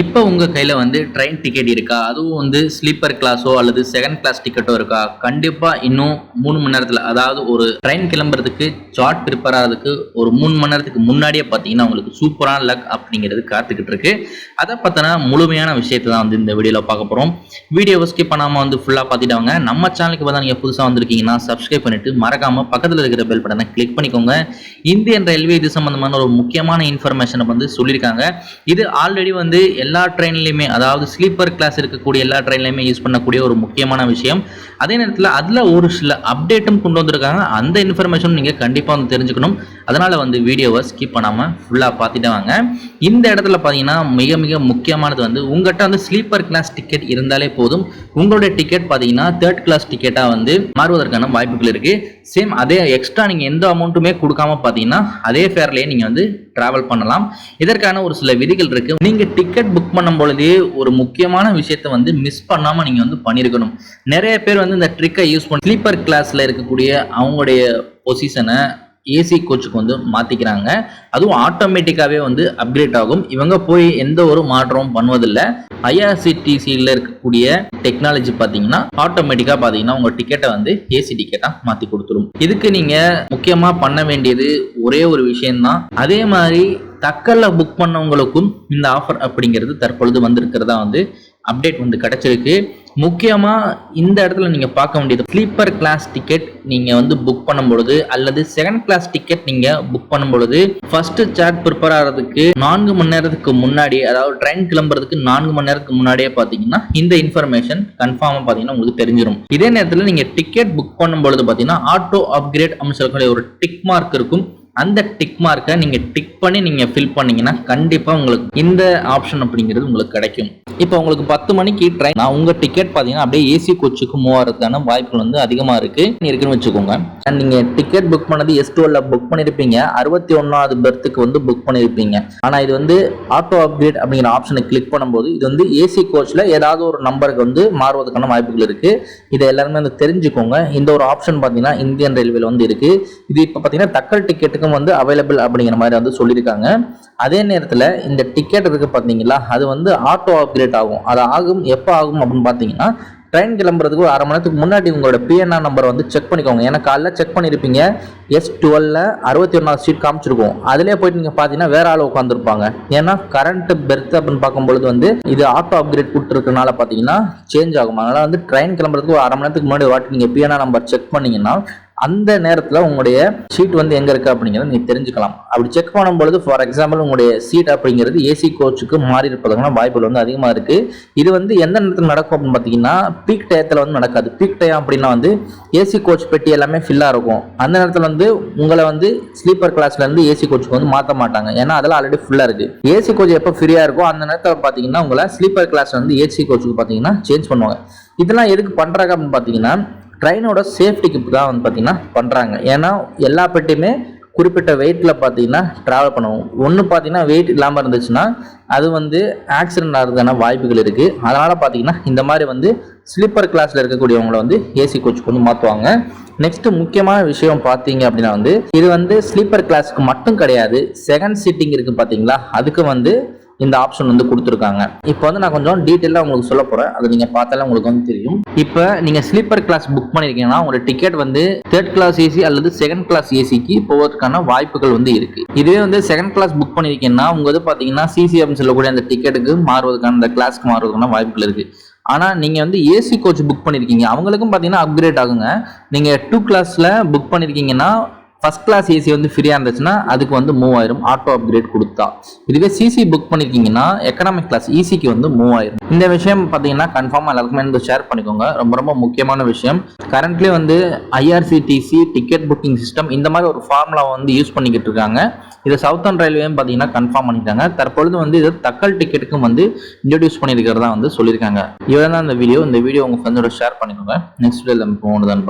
இப்போ உங்கள் கையில் வந்து ட்ரெயின் டிக்கெட் இருக்கா? அதுவும் வந்து ஸ்லீப்பர் கிளாஸோ அல்லது செகண்ட் கிளாஸ் டிக்கெட்டோ இருக்கா? கண்டிப்பாக இன்னும் மூணு மணி நேரத்தில் அதாவது ஒரு ட்ரெயின் கிளம்புறதுக்கு சார்ட் ப்ரிப்பேர் ஆகிறதுக்கு ஒரு மூணு மணி நேரத்துக்கு முன்னாடியே பார்த்தீங்கன்னா உங்களுக்கு சூப்பரான லக் அப்படிங்கிறது காத்துக்கிட்டு இருக்கு. அதை பற்றின முழுமையான விஷயத்தை தான் வந்து இந்த வீடியோவில் பார்க்க போகிறோம் வீடியோவை ஸ்கிப் பண்ணாமல் வந்து ஃபுல்லாக பார்த்துட்டாங்க நம்ம சேனலுக்கு பார்த்தா நீங்கள் புதுசாக வந்திருக்கீங்கன்னா சப்ஸ்கிரைப் பண்ணிட்டு மறக்காமல் பக்கத்தில் இருக்கிற பெல் பட்டனை கிளிக் பண்ணிக்கோங்க. இந்தியன் ரயில்வே இது சம்மந்தமான ஒரு முக்கியமான இன்ஃபர்மேஷனை வந்து சொல்லியிருக்காங்க. இது ஆல்ரெடி வந்து எல்லா ட்ரெயின்லையுமே அதாவது ஸ்லீப்பர் கிளாஸ் இருக்கக்கூடிய எல்லா ட்ரெயின்லையுமே யூஸ் பண்ணக்கூடிய ஒரு முக்கியமான விஷயம். அதே நேரத்தில் அதில் ஒரு சில அப்டேட்டும் கொண்டு வந்திருக்காங்க. அந்த இன்ஃபர்மேஷன் நீங்கள் கண்டிப்பாக வந்து தெரிஞ்சுக்கணும். அதனால் வந்து வீடியோவை ஸ்கிப் பண்ணாமல் ஃபுல்லாக பார்த்துட்டு வாங்க. இந்த இடத்துல பார்த்தீங்கன்னா மிக மிக முக்கியமானது வந்து உங்கள்கிட்ட வந்து ஸ்லீப்பர் கிளாஸ் டிக்கெட் இருந்தாலே போதும். உங்களுடைய டிக்கெட் பார்த்தீங்கன்னா தேர்ட் கிளாஸ் டிக்கெட்டாக வந்து மாறுவதற்கான வாய்ப்புகள் இருக்குது சேம் அதே எக்ஸ்ட்ரா நீங்கள் எந்த அமௌண்ட்டுமே கொடுக்காம பார்த்தீங்கன்னா அதே ஃபேர்லேயே நீங்கள் வந்து ட்ராவல் பண்ணலாம். இதற்கான ஒரு சில விதிகள் இருக்குது நீங்கள் டிக்கெட் புக் பண்ணும் பொழுதே ஒரு முக்கியமான விஷயத்தை வந்து மிஸ் பண்ணாமல் நீங்கள் வந்து பண்ணியிருக்கணும் நிறைய பேர் வந்து இந்த ட்ரிக்கை யூஸ் பண்ணி ஸ்லீப்பர் கிளாஸில் இருக்கக்கூடிய அவங்களுடைய பொசிஷனை ஏசி கோச்சுக்கு வந்து மாற்றிக்கிறாங்க அதுவும் ஆட்டோமேட்டிக்காகவே வந்து அப்கிரேட் ஆகும். இவங்க போய் எந்த ஒரு மாற்றமும் பண்ணுவதில்லை. ஐஆர்சிடிசியில் இருக்கக்கூடிய டெக்னாலஜி பார்த்தீங்கன்னா ஆட்டோமேட்டிக்காக பார்த்தீங்கன்னா உங்கள் டிக்கெட்டை வந்து ஏசி டிக்கெட்டாக மாற்றி கொடுத்துரும். இதுக்கு நீங்கள் முக்கியமாக பண்ண வேண்டியது ஒரே ஒரு விஷயம்தான். அதே மாதிரி தக்கல்ல புக் பண்ணவங்களுக்கும் இந்த ஆஃபர் அப்படிங்கிறது தற்பொழுது வந்திருக்கிறதா வந்து அப்டேட் வந்து கிடைச்சிருக்கு. முக்கியமாக இந்த இடத்துல நீங்கள் பார்க்க வேண்டியது ஸ்லீப்பர் கிளாஸ் டிக்கெட் நீங்கள் வந்து புக் பண்ணும் பொழுது அல்லது செகண்ட் கிளாஸ் டிக்கெட் நீங்கள் புக் பண்ணும் பொழுது ஃபர்ஸ்ட் சார்ட் ப்ரிப்பேர் ஆகிறதுக்கு நான்கு மணி நேரத்துக்கு முன்னாடி அதாவது ட்ரெயின் கிளம்புறதுக்கு நான்கு மணி நேரத்துக்கு முன்னாடியே பார்த்தீங்கன்னா இந்த இன்ஃபர்மேஷன் கன்ஃபார்மாக பார்த்தீங்கன்னா உங்களுக்கு தெரிஞ்சிடும் இதே நேரத்தில் நீங்கள் டிக்கெட் புக் பண்ணும் பொழுது பார்த்தீங்கன்னா ஆட்டோ அப்கிரேட் அப்படின்னு சொல்லக்கூடிய ஒரு டிக் மார்க் இருக்கும். அந்த டிக் மார்க்கை நீங்கள் டிக் பண்ணி நீங்கள் ஃபில் பண்ணீங்கன்னா கண்டிப்பாக உங்களுக்கு இந்த ஆப்ஷன் அப்படிங்கிறது உங்களுக்கு கிடைக்கும். இப்போ உங்களுக்கு பத்து மணிக்கு ட்ரெயின் நான் உங்கள் டிக்கெட் பார்த்தீங்கன்னா அப்படியே ஏசி கோச்சுக்கு மூவ் ஆகிறதுக்கான வாய்ப்புகள் வந்து அதிகமாக இருக்குது இருக்குன்னு வச்சுக்கோங்க. அண்ட் நீங்கள் டிக்கெட் புக் பண்ணது எஸ் டுவெல்ல புக் பண்ணியிருப்பீங்க அறுபத்தி ஒன்றாவது பெர்த்துக்கு வந்து புக் பண்ணியிருப்பீங்க ஆனால் இது வந்து ஆட்டோ அப்கிரேட் அப்படிங்கிற ஆப்ஷனை கிளிக் பண்ணும்போது இது வந்து ஏசி கோச்சில் ஏதாவது ஒரு நம்பருக்கு வந்து மாறுவதற்கான வாய்ப்புகள் இருக்குது இதை எல்லாருமே வந்து தெரிஞ்சுக்கோங்க. இந்த ஒரு ஆப்ஷன் பார்த்தீங்கன்னா இந்தியன் ரயில்வேல வந்து இருக்குது இது இப்போ பார்த்தீங்கன்னா தக்கல் டிக்கெட்டுக்கும் வந்து அவைலபிள் அப்படிங்கிற மாதிரி வந்து சொல்லியிருக்காங்க. அதே நேரத்தில் இந்த டிக்கெட் இருக்குது பார்த்தீங்களா அது வந்து ஆட்டோ அப்கிரேட் ஆகும். அது ஆகும் எப்போ ஆகும் அப்படின்னு பார்த்தீங்கன்னா ட்ரெயின் கிளம்புறதுக்கு ஒரு அரை மணி நேரத்துக்கு முன்னாடி உங்களோட பிஎன்ஆர் நம்பரை வந்து செக் பண்ணிக்கோங்க. ஏன்னா காலைல செக் பண்ணியிருப்பீங்க எஸ் டுவெல்ல அறுபத்தி ஒன்றாவது சீட் காமிச்சிருக்கும். அதிலே போயிட்டு நீங்கள் பார்த்தீங்கன்னா வேற ஆள் உட்காந்துருப்பாங்க ஏன்னா கரண்ட் பெர்த் அப்படின்னு பார்க்கும்பொழுது வந்து இது ஆட்டோ அப்கிரேட் கொடுத்துருக்கனால பார்த்தீங்கன்னா சேஞ்ச் ஆகும். அதனால் வந்து ட்ரெயின் கிளம்புறதுக்கு ஒரு அரை மணி நேரத்துக்கு முன்னாடி வாட்டி நீங்கள் பிஎன்ஆர் நம்பர் செக் பண்ணீங்கன்னா அந்த நேரத்தில் உங்களுடைய சீட் வந்து எங்கே இருக்குது அப்படிங்கிறத நீங்கள் தெரிஞ்சுக்கலாம். அப்படி செக் பண்ணும்பொழுது ஃபார் எக்ஸாம்பிள் உங்களுடைய சீட் அப்படிங்கிறது ஏசி கோச்சுக்கு மாறி இருப்பதற்கான வாய்ப்புகள் வந்து அதிகமாக இருக்குது இது வந்து எந்த நேரத்தில் நடக்கும் அப்படின்னு பார்த்தீங்கன்னா பீக் டயத்தில் வந்து நடக்காது. பீக் டயம் அப்படின்னா வந்து ஏசி கோச் பெட்டி எல்லாமே ஃபில்லாக இருக்கும். அந்த நேரத்தில் வந்து உங்களை வந்து ஸ்லீப்பர் கிளாஸ்லேருந்து ஏசி கோச்சுக்கு வந்து மாற்ற மாட்டாங்க. ஏன்னா அதெல்லாம் ஆல்ரெடி ஃபுல்லாக இருக்குது ஏசி கோச் எப்போ ஃப்ரீயாக இருக்கோ அந்த நேரத்தில் பார்த்தீங்கன்னா உங்களை ஸ்லீப்பர் கிளாஸ் வந்து ஏசி கோச்சுக்கு பார்த்தீங்கன்னா சேஞ்ச் பண்ணுவாங்க. இதெல்லாம் எதுக்கு பண்ணுறாங்க அப்படின்னு பார்த்தீங்கன்னா ட்ரெயினோட சேஃப்டிக்கு தான் வந்து பார்த்திங்கன்னா பண்ணுறாங்க ஏன்னா எல்லா பெட்டியுமே குறிப்பிட்ட வெயிட்டில் பார்த்தீங்கன்னா ட்ராவல் பண்ணுவோம் ஒன்று பார்த்தீங்கன்னா வெயிட் இல்லாமல் இருந்துச்சுன்னா அது வந்து ஆக்சிடென்ட் ஆகிறதுக்கான வாய்ப்புகள் இருக்குது அதனால் பார்த்தீங்கன்னா இந்த மாதிரி வந்து ஸ்லீப்பர் கிளாஸில் இருக்கக்கூடியவங்களை வந்து ஏசி கோச்சுக்கு வந்து மாற்றுவாங்க நெக்ஸ்ட் முக்கியமான விஷயம் பார்த்தீங்க அப்படின்னா வந்து இது வந்து ஸ்லீப்பர் கிளாஸுக்கு மட்டும் கிடையாது. செகண்ட் சீட்டிங் இருக்குது பார்த்தீங்களா அதுக்கு வந்து இந்த ஆப்ஷன் வந்து கொடுத்துருக்காங்க. இப்போ வந்து நான் கொஞ்சம் டீட்டெயிலாக உங்களுக்கு சொல்ல போகிறேன் அதை நீங்கள் பார்த்தாலே உங்களுக்கு வந்து தெரியும். இப்போ நீங்கள் ஸ்லீப்பர் கிளாஸ் புக் பண்ணியிருக்கீங்கன்னா உங்களோட டிக்கெட் வந்து தேர்ட் கிளாஸ் ஏசி அல்லது செகண்ட் கிளாஸ் ஏசிக்கு போவதற்கான வாய்ப்புகள் வந்து இருக்குது இதுவே வந்து செகண்ட் கிளாஸ் புக் பண்ணியிருக்கீங்கன்னா உங்கள் வந்து பார்த்தீங்கன்னா சிசி அப்படின்னு சொல்லக்கூடிய அந்த டிக்கெட்டுக்கு மாறுவதற்கான அந்த கிளாஸ்க்கு மாறுவதற்கான வாய்ப்புகள் இருக்குது ஆனால் நீங்கள் வந்து ஏசி கோச் புக் பண்ணியிருக்கீங்க அவங்களுக்கும் பார்த்தீங்கன்னா அப்கிரேட் ஆகுங்க. நீங்கள் டூ கிளாஸில் புக் பண்ணியிருக்கீங்கன்னா ஃபஸ்ட் கிளாஸ் ஏசி வந்து ஃப்ரீயாக இருந்துச்சுன்னா அதுக்கு வந்து மூவாயிரம் ஆட்டோ அப்கிரேட் கொடுத்தா. இதுவே சிசி புக் பண்ணியிருக்கீங்கன்னா எக்கனாமிக் கிளாஸ் ஈசிக்கு வந்து மூவாயிரம். இந்த விஷயம் பார்த்தீங்கன்னா கன்ஃபார்மாக எல்லாருக்குமே வந்து ஷேர் பண்ணிக்கோங்க. ரொம்ப ரொம்ப முக்கியமான விஷயம். கரண்ட்லி வந்து ஐஆர்சிடிசி டிக்கெட் புக்கிங் சிஸ்டம் இந்த மாதிரி ஒரு ஃபார்முலா வந்து யூஸ் பண்ணிக்கிட்டு இருக்காங்க. இதை சவுத்தர்ன் ரயில்வேயும் பார்த்தீங்கன்னா கன்ஃபார்ம் பண்ணிட்டாங்க. தற்பொழுது வந்து இதை தக்கல் டிக்கெட்டுக்கும் வந்து இன்ட்ரடியூஸ் பண்ணியிருக்கிறதா வந்து சொல்லியிருக்காங்க. இவ்வளோ தான் இந்த வீடியோ இந்த வீடியோ உங்கள் ஃப்ரெண்டோட ஷேர் பண்ணிக்கோங்க நெக்ஸ்ட் வீடியோ நம்ம போகணும் தான்